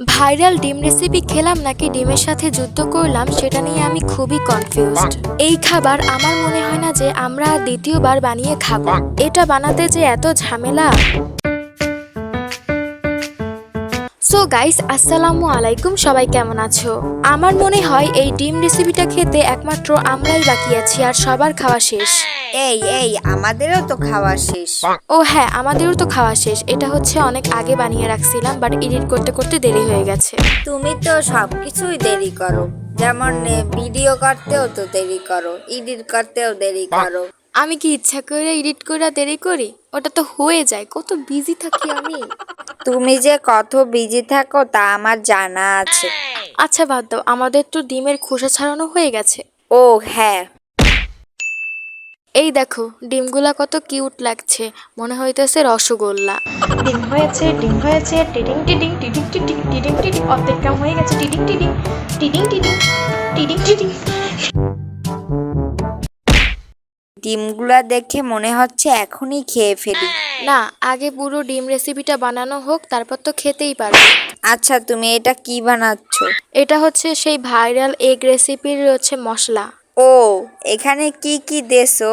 Viral ডিম recipe খেলাম নাকি ডিমের সাথে যুদ্ধ করলাম সেটা নিয়ে আমি খুবই কনফিউজড এই খাবার আমার মনে হয় না যে আমরা দ্বিতীয়বার বানিয়ে খাব। এটা বানাতে যে এত ঝামেলা। সো গাইস আসসালামু আলাইকুম সবাই কেমন আছো? আমার মনে হয় এই ডিম রেসিপিটা খেতে একমাত্র আমরাই বাকি আছি আর সবার খাওয়া শেষ। এই এই আমাদেরও তো খাওয়া শেষ। ও হ্যাঁ আমাদেরও তো খাওয়া শেষ। এটা হচ্ছে অনেক আগে বানিয়ে রাখছিলাম বাট এডিট করতে করতে দেরি হয়ে গেছে। তুমি তো সব কিছুই দেরি করো। যেমন ভিডিও করতেও তো দেরি করো এডিট করতেও দেরি করো। আমি কি ইচ্ছা করে এডিট করে দেরি করি? ওটা তো হয়ে যায় কত বিজি থাকি আমি। তুমি যে কত বিজি থাকো তা আমার জানা আছে। আচ্ছা বাদ দাও। আমাদের তো ডিমের খোসা ছাড়ানো হয়ে গেছে। ও হ্যাঁ। এই দেখো ডিমগুলা কত কিউট লাগছে। মনে হইতেছে রসগোল্লা। ডিম হয়েছে ডিম হয়েছে টিডিং টিডিং টিডিং টিডিং টিডিং টিডিং অর্ধেক কাম হয়ে গেছে টিডিং টিডিং টিডিং টিডিং টিডিং টিডিং। ডিমগুলা দেখে মনে হচ্ছে এখনই খেয়ে ফেলি। না আগে পুরো ডিম রেসিপিটা বানানো হোক তারপর তো খেতেই পারবে আচ্ছা তুমি এটা কি বানাচ্ছ? এটা হচ্ছে সেই ভাইরাল এগ রেসিপির হচ্ছে মশলা। ও এখানে কি কি দেছো?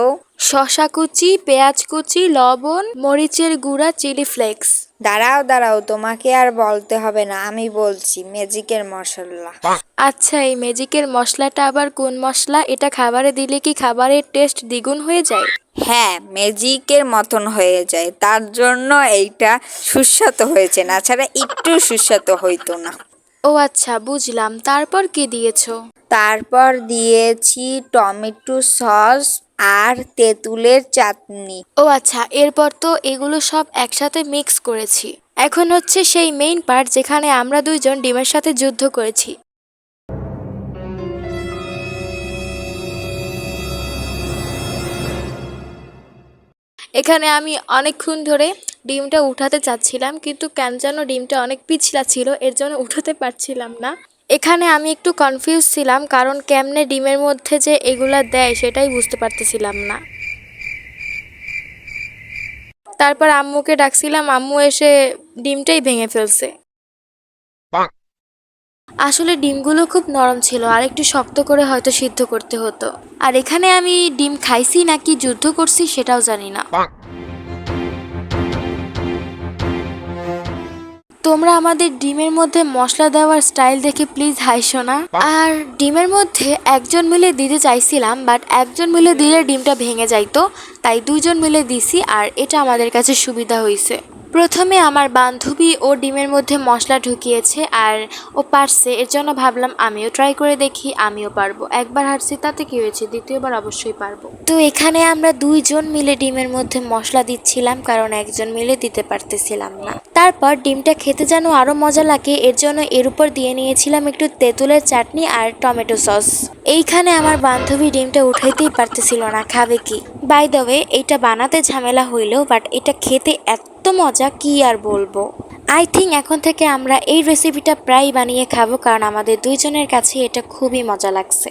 শসা কুচি পেঁয়াজ কুচি লবণ মরিচের গুঁড়া চিলি ফ্লেক্স। দাঁড়াও দাঁড়াও তোমাকে আর বলতে হবে না আমি বলছি ম্যাজিকের মশলা। আচ্ছা এই ম্যাজিকের মশলাটা আবার কোন মশলা? এটা খাবারে দিলে কি খাবারের টেস্ট দ্বিগুণ হয়ে যায়? হ্যাঁ ম্যাজিকের মতন হয়ে যায় তার জন্য এইটা সুস্বাদু হয়েছে না ছাড়া একটু সুস্বাদু হইতো না। ও আচ্ছা বুঝলাম। তারপর কি দিয়েছ? তারপর দিয়েছি টমেটো সস আর তেঁতুলের চাটনি। ও আচ্ছা এরপর তো এগুলো সব একসাথে মিক্স করেছি। এখন হচ্ছে সেই মেইন পার্ট যেখানে আমরা দুইজন ডিমের সাথে যুদ্ধ করেছি। এখানে আমি অনেকক্ষণ ধরে ডিমটা উঠাতে চাচ্ছিলাম কিন্তু কেন যেন ডিমটা অনেক পিছলা ছিল এর জন্য উঠাতে পারছিলাম না। এখানে আমি একটু কনফিউজ ছিলাম কারণ কেমনে ডিমের মধ্যে যে এগুলা দেয় সেটাই বুঝতে পারতেছিলাম না। তারপর আম্মুকে ডাকছিলাম আম্মু এসে ডিমটাই ভেঙে ফেলছে। আসলে ডিমগুলো খুব নরম ছিল আর একটু শক্ত করে হয়তো সিদ্ধ করতে হতো। আর এখানে আমি ডিম খাইছি নাকি যুদ্ধ করছি সেটাও জানি না। তোমরা আমাদের ডিমের মধ্যে মশলা দেওয়ার স্টাইল দেখে প্লিজ হাইসো না আর ডিমের মধ্যে একজন মিলে দিতে চাইছিলাম, বাট একজন মিলে দিলে ডিমটা ভেঙে যাইতো, তাই দুজন মিলে দিছি, আর এটা আমাদের কাছে সুবিধা হয়েছে প্রথমে আমার বান্ধবী ও ডিমের মধ্যে মশলা ঢুকিয়েছে আর ও পারছে, এর জন্য ভাবলাম আমিও ট্রাই করে দেখি, আমিও পারব। একবার হারছি, তাতে কী হয়েছে? দ্বিতীয়বার অবশ্যই পারব। তো এখানে আমরা দুইজন মিলে ডিমের মধ্যে মশলা দিচ্ছিলাম, কারণ একজন মিলে দিতে পারতেছিলাম না। তারপর ডিমটা খেতে যেন আরও মজা লাগে, এর জন্য এর উপর দিয়ে নিয়েছিলাম একটু তেঁতুলের চাটনি আর টমেটো সস। এইখানে আমার বান্ধবী ডিমটা উঠাইতেই পারতেছিল না, খাবে কি? বাই দ্য এইটা বানাতে ঝামেলা হইলেও বাট এটা খেতে এত মজা, কি আর বলব? আই থিঙ্ক এখন থেকে আমরা এই রেসিপিটা প্রায় বানিয়ে খাব, কারণ আমাদের দুইজনের কাছে এটা খুবই মজা লাগছে।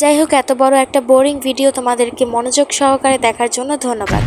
যাই হোক, এত বড় একটা বোরিং ভিডিও তোমাদেরকে মনোযোগ সহকারে দেখার জন্য ধন্যবাদ।